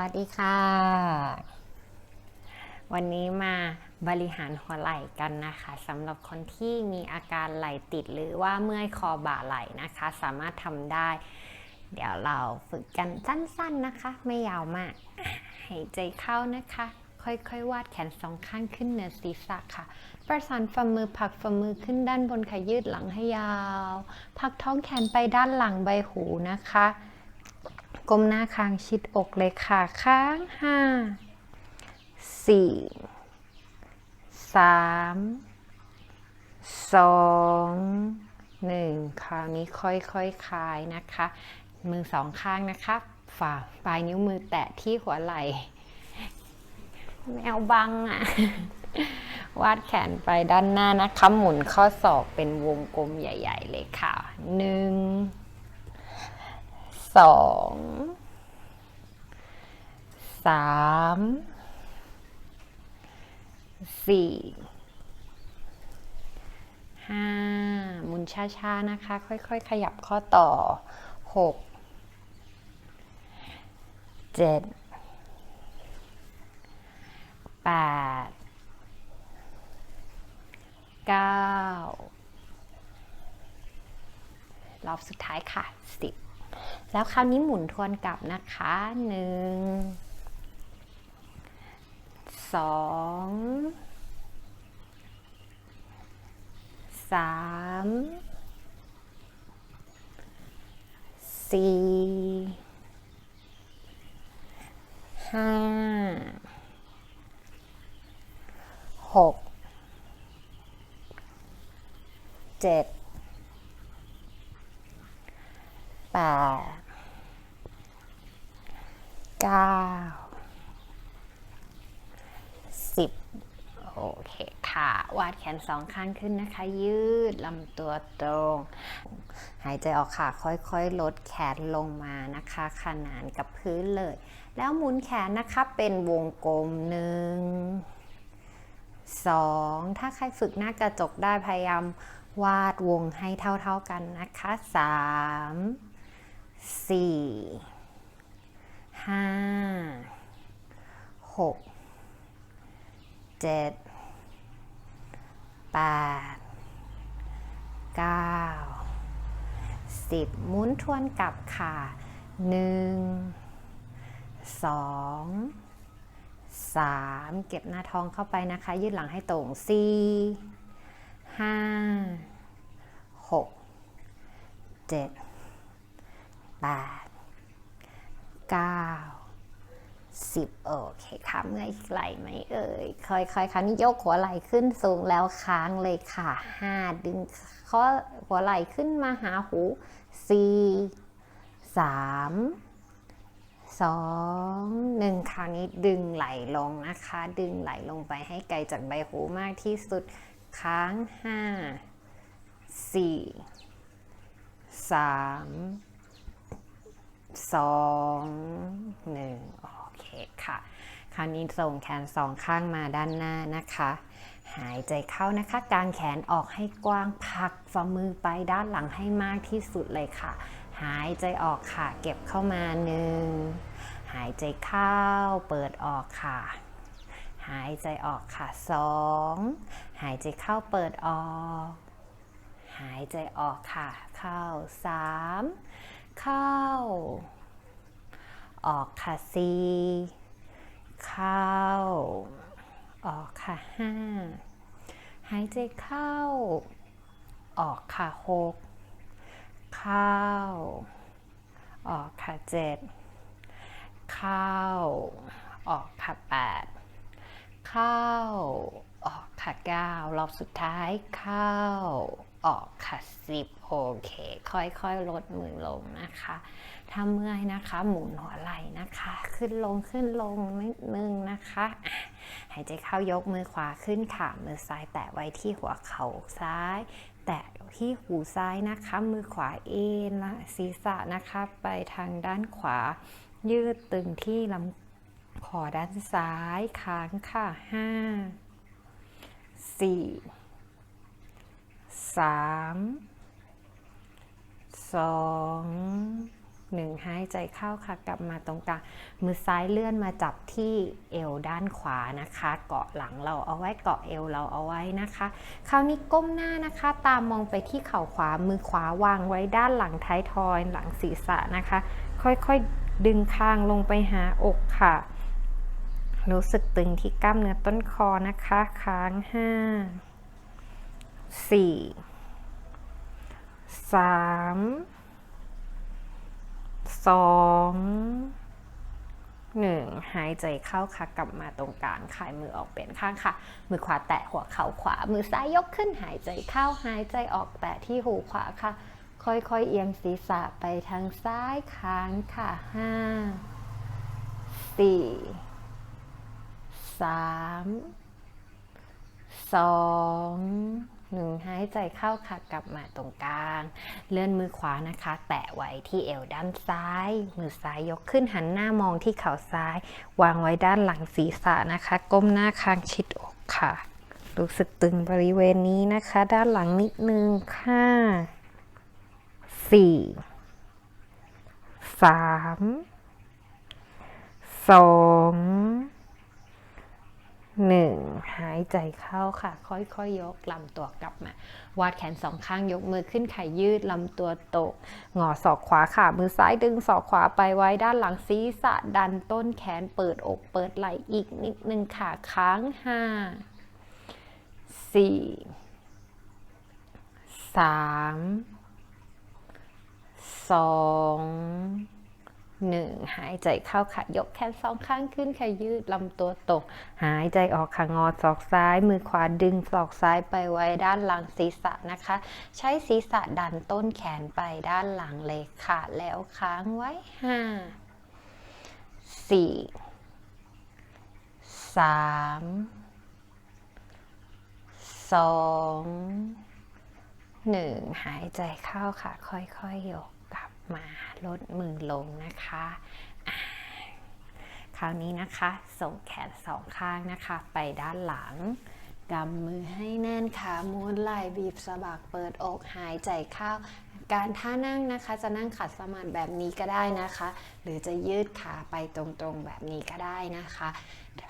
วัสดีค่ะ วันนี้มาบริหารหัวไหล่กันนะคะสำหรับคนที่มีอาการไหล่ติดหรือว่าเมื่อยคอบ่าไหล่นะคะ สามารถทำได้ เดี๋ยวเราฝึกกันสั้นๆนะคะ ไม่ยาวมากหายใจเข้านะคะ ค่อยๆ วาดแขนสองข้างขึ้นเหนือศีรษะค่ะ ประสานฝ่ามือผักฝ่ามือขึ้นด้านบนค่ะยืดหลังให้ยาวผลักท้องแขนไปด้านหลังใบหูนะคะ ก้มหน้าค้างชิดอกเลยค่ะข้างห้าสี่สามสองหนึ่งคราวนี้ค่อยๆคคลายนะคะ มือสองข้างนะคะ ฝ่าปลายนิ้วมือแตะที่หัวไหล่แมวบังอะวาดแขนไปด้านหน้านะคะ หมุนข้อศอกเป็นวงกลมใหญ่ ๆ เลยค่ะหนึ่ง สองสามสี่ห้าหมุนช้าๆนะคะ ค่อยๆ ขยับข้อต่อหกเจ็ดแปดเก้ารอบสุดท้ายค่ะสิบ แล้วคราวนี้หมุนทวนกลับนะคะหนึ่งสองสามสี่ห้าหกเจ็ดแปด เก้าสิบโอเคค่ะ วาดแขนสองข้างขึ้นนะคะ ยืดลำตัวตรง หายใจออกค่ะ ค่อยๆ ลดแขนลงมานะคะ ขนานกับพื้นเลย แล้วหมุนแขนนะคะเป็นวงกลมหนึ่งสองถ้าใครฝึกหน้ากระจกได้พยายามวาดวงให้เท่าๆกันนะคะสามสี่ ห้าหกเจ็ดแปดเก้าสิบหมุนทวนกลับค่ะหนึ่งสองสามเก็บหน้าท้องเข้าไปนะคะ ยืดหลังให้ตรงสี่ห้าหกเจ็ดแปด เก้าสิบโอเคค่ะเมื่อยไหลไหมเอ่ยค่อยๆคราวนี้ยกหัวไหล่ขึ้นสูงแล้วค้างเลยค่ะห้าดึงข้อหัวไหล่ขึ้นมาหาหูสี่สามสองหนึ่งคราวนี้ดึงไหลลงนะคะ ดึงไหลลงไปให้ไกลจากใบหูมากที่สุดค้างห้าสี่ สองหนึ่งโอเคค่ะ คราวนี้ส่งแขนสองข้างมาด้านหน้านะคะ หายใจเข้านะคะ กางแขนออกให้กว้างพักฝ่ามือไปด้านหลังให้มากที่สุดเลยค่ะ หายใจออกค่ะ เก็บเข้ามาหนึ่งหายใจเข้าเปิดออกค่ะ หายใจออกค่ะสองหายใจเข้าเปิดออก หายใจออกค่ะ เข้าสาม เข้า ออกค่ะสี่เข้า ออกค่ะห้าหายใจเข้า ออกค่ะหกเข้า ออกค่ะเจ็ดเข้า ออกค่ะแปดเข้า ออกค่ะเก้ารอบสุดท้ายเข้า ออกค่ะสิบโอเค ค่อยๆ ลดมือลงนะคะถ้าเมื่อยนะคะ หมุนหัวไหล่นะคะ ขึ้นลงขึ้นลงนิดนึงนะคะหายใจเข้ายกมือขวาขึ้นค่ะมือซ้ายแตะไว้ที่หัวเข่าซ้าย แตะที่หูซ้ายนะคะ มือขวาเอ็นละศีรษะนะคะ ไปทางด้านขวา ยืดตึงที่ลำคอด้านซ้ายค้างค่ะห้า สี่สามสองหนึ่งหายใจเข้าค่ะ กลับมาตรงกลางมือซ้ายเลื่อนมาจับที่เอวด้านขวานะคะ เกาะหลังเราเอาไว้เกาะเอวเราเอาไว้นะคะ คราวนี้ก้มหน้านะคะ ตามมองไปที่เข่าขวามือขวาวางไว้ด้านหลังท้ายทอยหลังศีรษะนะคะ ค่อยๆดึงคางลงไปหาอกค่ะ รู้สึกตึงที่กล้ามเนื้อต้นคอนะคะ ค้างห้าสี่สามสองหนึ่งหายใจเข้าค่ะกลับมาตรงกลางขายมือออกเปลี่ยนข้างค่ะ มือขวาแตะหัวเข่าขวา มือซ้ายยกขึ้นหายใจเข้าหายใจออกแตะที่หูขวาค่ะ ค่อยๆเอียงศีรษะไปทางซ้ายค้างค่ะห้าสี่ สามสองหนึ่งหายใจเข้าค่ะกลับมาตรงกลาง เลื่อนมือขวานะคะ แตะไว้ที่เอวด้านซ้าย มือซ้ายยกขึ้นหันหน้ามองที่เข่าซ้าย วางไว้ด้านหลังศีรษะนะคะ ก้มหน้าคางชิดอกค่ะ รู้สึกตึงบริเวณนี้นะคะ ด้านหลังนิดนึงค่ะสี่สามสอง หนึ่งหายใจเข้าค่ะ ค่อยๆยยกลำตัวกลับมา วาดแขนสองข้างยกมือขึ้นไขยืดลำตัวตกงอศอกขวาค่ะ มือซ้ายดึงศอกขวาไปไว้ด้านหลังศีรษะดันต้นแขนเปิดอกเปิดไหล่อีกนิดนึงค่ะค้างห้าสี่ส หนึ่งหายใจเข้าค่ะยกแขนสองข้างขึ้นค่ะยืดลำตัวตก หายใจออกค่ะงอศอกซ้าย มือขวาดึงศอกซ้ายไปไว้ด้านหลังศีรษะนะคะ ใช้ศีรษะดันต้นแขนไปด้านหลังเลยค่ะ แล้วค้างไว้ห้าสี่สามสองหนึ่งหายใจเข้าค่ะ ค่อยๆยกก มาลดมือลงนะคะคราวนี้นะคะ ส่งแขนสองข้างนะคะ ไปด้านหลังกำมือให้แน่นขาม้วนไหล่บีบสะบักเปิดอกหายใจเข้า การท่านั่งนะคะจะนั่งขัดสมาธิแบบนี้ก็ได้นะคะ หรือจะยืดขาไปตรงๆแบบนี้ก็ได้นะคะ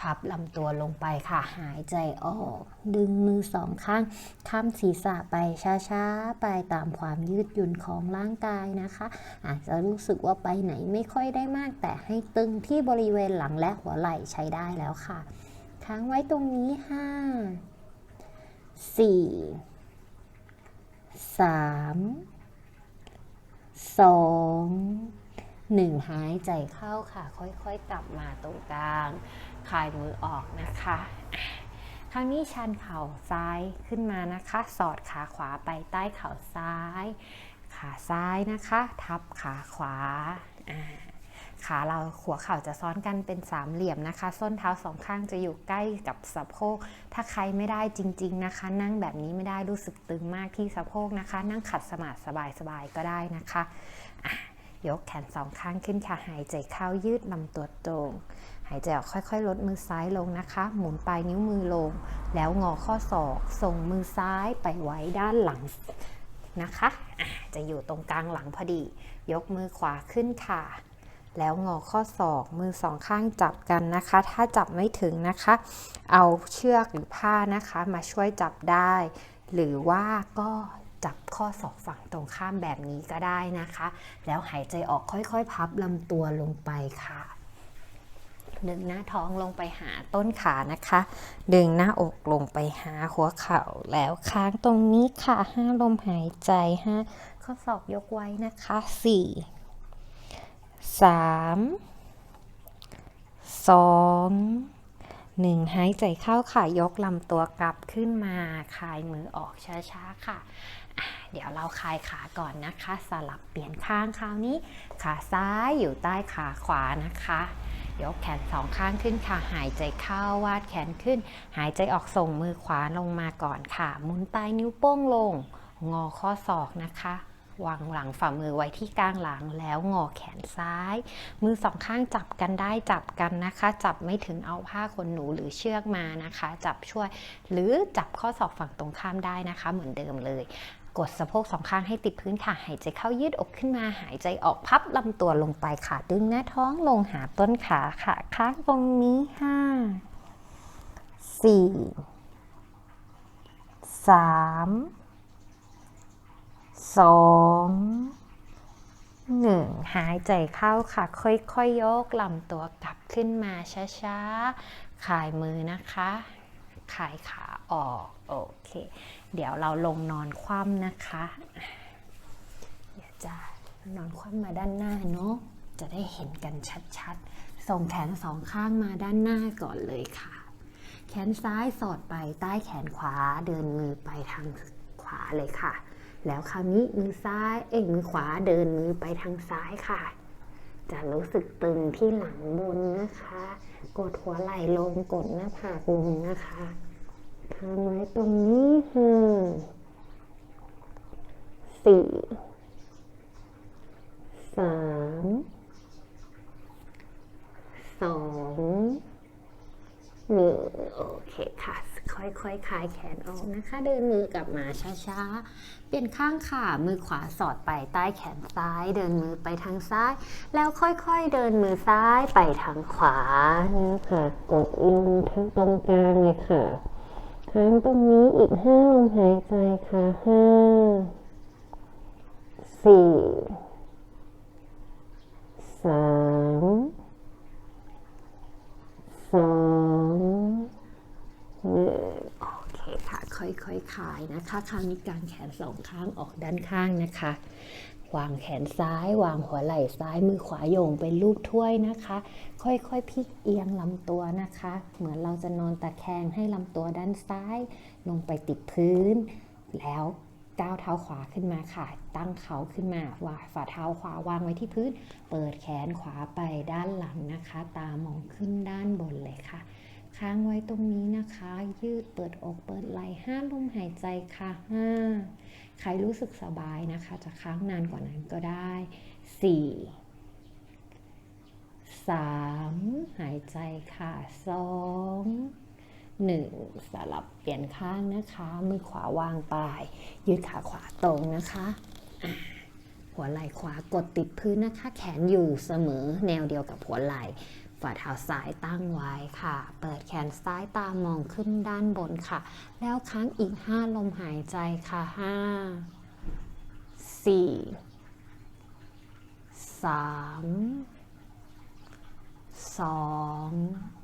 พับลำตัวลงไปค่ะ หายใจออก ดึงมือสองข้างข้ามศีรษะไปช้าๆ ไปตามความยืดหยุ่นของร่างกายนะคะ อาจจะรู้สึกว่าไปไหนไม่ค่อยได้มาก แต่ให้ตึงที่บริเวณหลังและหัวไหล่ใช้ได้แล้วค่ะ ค้างไว้ตรงนี้ 5 4 3 สองหนึ่งหายใจเข้าค่ะ ค่อยๆกลับมาตรงกลางคลายมือออกนะคะ ครั้งนี้ชันเข่าซ้ายขึ้นมานะคะ สอดขาขวาไปใต้เข่าซ้าย ขาซ้ายนะคะ ทับขาขวาอ่า ขาเราหัวเข่าจะซ้อนกันเป็นสามเหลี่ยมนะคะ ส้นเท้าสองข้างจะอยู่ใกล้กับสะโพก ถ้าใครไม่ได้จริง ๆนะคะ นั่งแบบนี้ไม่ได้รู้สึกตึงมากที่สะโพกนะคะ นั่งขัดสมาธิสบายๆก็ได้นะคะยกแขนสองข้างขึ้นค่ะ หายใจเข้ายืดลำตัวตรง หายใจออกค่อยๆ ลดมือซ้ายลงนะคะ หมุนปลายนิ้วมือลง แล้วงอข้อศอก ส่งมือซ้ายไปไว้ด้านหลังนะคะะจะอยู่ตรงกลางหลังพอดี ยกมือขวาขึ้นค่ะ แล้วงอข้อศอกมือสองข้างจับกันนะคะ ถ้าจับไม่ถึงนะคะ เอาเชือกหรือผ้านะคะมาช่วยจับได้ หรือว่าก็จับข้อศอกฝั่งตรงข้ามแบบนี้ก็ได้นะคะ แล้วหายใจออกค่อยๆ พับลำตัวลงไปค่ะดึงหน้าท้องลงไปหาต้นขานะคะ ดึงหน้าอกลงไปหาหัวเข่าแล้วค้างตรงนี้ค่ะห้าลมหายใจห้าข้อศอกยกไว้นะคะสี่ สามสองหนึ่งหายใจเข้าค่ะ ยกลำตัวกลับขึ้นมาคลายมือออกช้าๆค่ะ เดี๋ยวเราคลายขาก่อนนะคะ สลับเปลี่ยนข้างคราวนี้ ขาซ้ายอยู่ใต้ขาขวานะคะ ยกแขนสองข้างขึ้นค่ะ หายใจเข้าวาดแขนขึ้น หายใจออกส่งมือขวาลงมาก่อนค่ะ หมุนปลายนิ้วโป้งลง งอข้อศอกนะคะ วางหลังฝ่ามือไว้ที่กลางหลังแล้วงอแขนซ้าย มือสองข้างจับกันได้จับกันนะคะ จับไม่ถึงเอาผ้าขนหนูหรือเชือกมานะคะ จับช่วย หรือจับข้อศอกฝั่งตรงข้ามได้นะคะ เหมือนเดิมเลยกดสะโพกสองข้างให้ติดพื้นค่ะ หายใจเข้ายืดอกขึ้นมา หายใจออกพับลำตัวลงไปค่ะ ดึงหน้าท้องลงหาต้นขาค่ะ ค้างตรงนี้ห้าสี่สาม สองหนึ่งหายใจเข้าค่ะ ค่อยๆยโยกลำตัวกลับขึ้นมาช้าๆขายมือนะคะ ขายขาออกโอเค เดี๋ยวเราลงนอนคว่ำนะคะเดี๋ยวจะนอนคว่ำมาด้านหน้าเนาะจะได้เห็นกันชัดๆ ส่งแขนสองข้างมาด้านหน้าก่อนเลยค่ะ แขนซ้ายสอดไปใต้แขนขวาเดินมือไปทางขวาเลยค่ะ แล้วคราวนี้มือซ้ายเอ้ยมือขวาเดินมือไปทางซ้ายค่ะ จะรู้สึกตึงที่หลังบนนะคะ กดหัวไหล่ลงกดหน้าผากลงนะคะค้างไว้ตรงนี้ห้าสี่สามสอง นึ่โอเคค่ะ ค่อยๆคคลายแขนออกนะคะ เดินมือกลับมาช้าๆ เปลี่ยนข้างค่ะ มือขวาสอดไปใต้แขนซ้าย เดินมือไปทางซ้าย แล้วค่อยๆ เดินมือซ้ายไปทางขวานี่ค่ะกดอินทั้งตรงกลางเลยค่ะค้างตรงนี้อีกห้าลมหายใจค่ะห้าสี่สาม หนึ่งโอเคค่ะ ค่อยๆคคายนะคะ คราวนี้กางแขนสองข้างออกด้านข้างนะคะ วางแขนซ้าย วางหัวไหล่ซ้าย มือขวาโยงเป็นรูปถ้วยนะคะ ค่อยๆพลิกเอียงลำตัวนะคะ เหมือนเราจะนอนตะแคงให้ลำตัวด้านซ้าย ลงไปติดพื้น แล้ว ก้าวเท้าขวาขึ้นมาค่ะ ตั้งเขาขึ้นมาวางฝ่าเท้าขวาวางไว้ที่พื้น เปิดแขนขวาไปด้านหลังนะคะ ตามองขึ้นด้านบนเลยค่ะ ค้างไว้ตรงนี้นะคะ ยืดเปิดอกเปิดไหล่ห้าลมหายใจค่ะห้าใครรู้สึกสบายนะคะ จะค้างนานกว่านั้นก็ได้สี่สามหายใจค่ะสอง หนึ่งสลับเปลี่ยนข้างนะคะ มือขวาวางปลาย ยืดขาขวาตรงนะคะอะหัวไหล่ขวากดติดพื้นนะคะ แขนอยู่เสมอแนวเดียวกับหัวไหล่ฝ่าเท้าซ้ายตั้งไว้ค่ะ เปิดแขนซ้ายตามองขึ้นด้านบนค่ะ แล้วค้างอีก 5 ลมหายใจค่ะ 5 4 3 2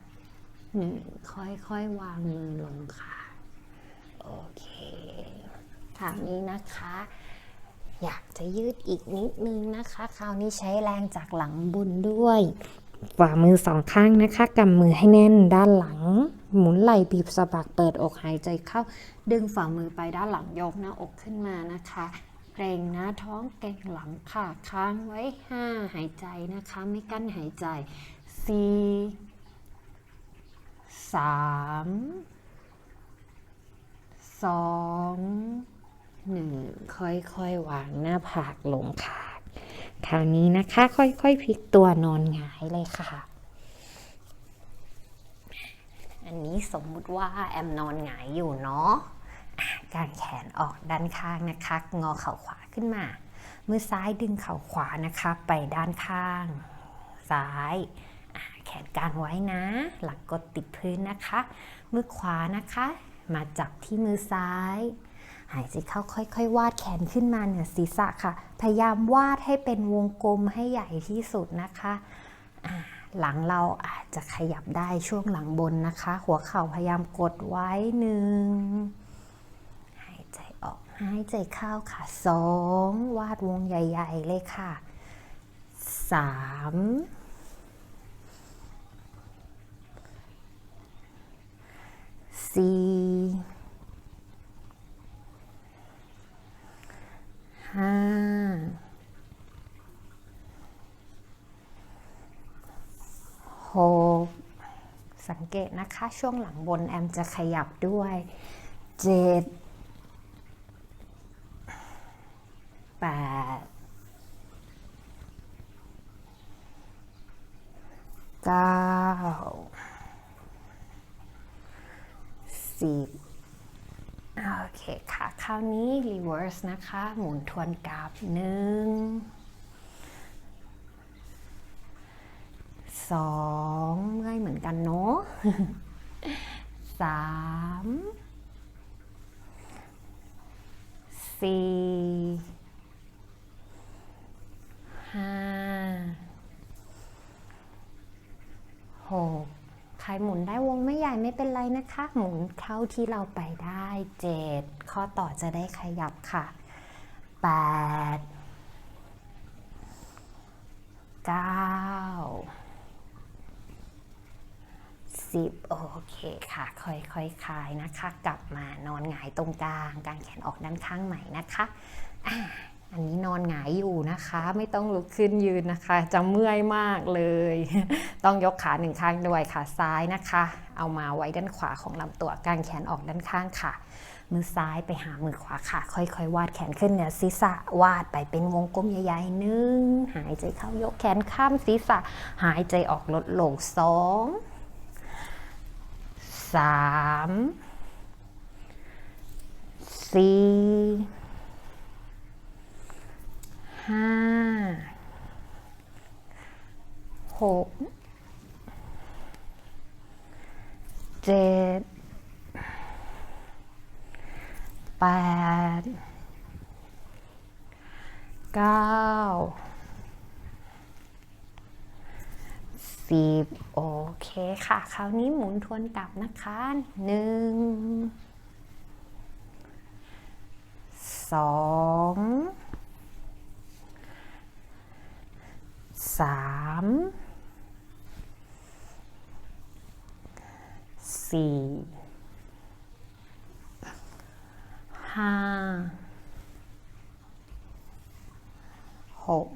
1ค่อยๆวางมือลงค่ะ โอเคคราวนี้นะคะ อยากจะยืดอีกนิดนึงนะคะ คราวนี้ใช้แรงจากหลังบุญด้วยฝ่ามือสองข้างนะคะกำมือให้แน่นด้านหลัง หมุนไหล่บีบสะบักเปิดอกหายใจเข้า ดึงฝ่ามือไปด้านหลังยกหน้าอกขึ้นมานะคะเกรงหน้าท้องเกรงหลังค่ะค้างไว้ 5 หายใจนะคะ ไม่กั้นหายใจ 4 3 2 1ค่อยๆ วางหน้าผากลงค่ะ คราวนี้นะคะ ค่อยๆพลิกตัวนอนหงายเลยค่ะ อันนี้สมมุติว่าแอมนอนหงายอยู่เนาะกางแขนออกด้านข้างนะคะ งอเข่าขวาขึ้นมา มือซ้ายดึงเข่าขวานะคะ ไปด้านข้าง ซ้าย แขนกางไว้นะ หลังกดติดพื้นนะคะ มือขวานะคะ มาจับที่มือซ้าย หายใจเข้าค่อยๆ วาดแขนขึ้นมาเหนือศีรษะค่ะ พยายามวาดให้เป็นวงกลมให้ใหญ่ที่สุดนะคะหลังเราอาจจะขยับได้ช่วงหลังบนนะคะ หัวเข่าพยายามกดไว้หนึ่งหายใจออกหายใจเข้าค่ะสองวาดวงใหญ่ ๆ เลยค่ะสาม สี่ห้าหกสังเกตนะคะ ช่วงหลังบนแอมจะขยับด้วยเจ็ดแปดเก้าสิบโอเคค่ะ ค คราวนี้ reverse นะคะ หมุนทวนกลับหนึ่งสองเมื่อยเหมือนกันเนาะสามสี่ห้าหก ใครหมุนได้วงไม่ใหญ่ไม่เป็นไรนะคะ หมุนเข้าที่เราไปได้เจ็ดข้อต่อจะได้ขยับค่ะแปดเก้าสิบโอเคค่ะ ค่อยๆคคลายนะคะ กลับมานอนหงายตรงกลาง กางแขนออกด้านข้างใหม่นะคะ อันนี้นอนหงายอยู่นะคะ ไม่ต้องลุกขึ้นยืนนะคะ จะเมื่อยมากเลย ต้องยกขาหนึ่งข้างด้วยขาซ้ายนะคะ เอามาไว้ด้านขวาของลำตัวกางแขนออกด้านข้างค่ะ มือซ้ายไปหามือขวาค่ะ ค่อยๆ วาดแขนขึ้นเหนือศีรษะวาดไปเป็นวงกลมใหญ่ๆหนึ่งหายใจเข้ายกแขนข้ามศีรษะ หายใจออกลดลงสองสามสี่ ห้าหกเจ็ดแปดเก้าสิบโอเคค่ะ คราวนี้หมุนทวนกลับนะคะหนึ่งสอง สามสี่ห้าหก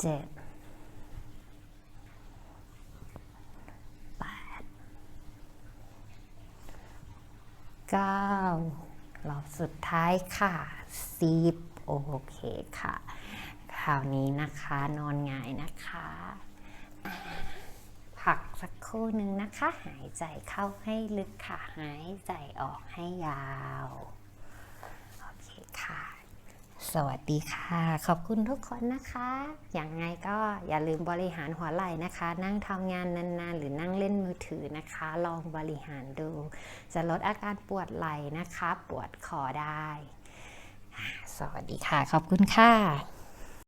เจ็ดแปดเก้ารอบสุดท้ายค่ะสิบ โอเคค่ะ คราวนี้นะคะนอนหงายนะคะ พักสักครู่หนึ่งนะคะ หายใจเข้าให้ลึกค่ะ หายใจออกให้ยาว โอเคค่ะ สวัสดีค่ะ ขอบคุณทุกคนนะคะ อย่างไงก็อย่าลืมบริหารหัวไหล่นะคะ นั่งทำงานนานๆ หรือนั่งเล่นมือถือนะคะ ลองบริหารดู จะลดอาการปวดไหล่นะคะ ปวดคอได้ สวัสดีค่ะ ขอบคุณค่ะ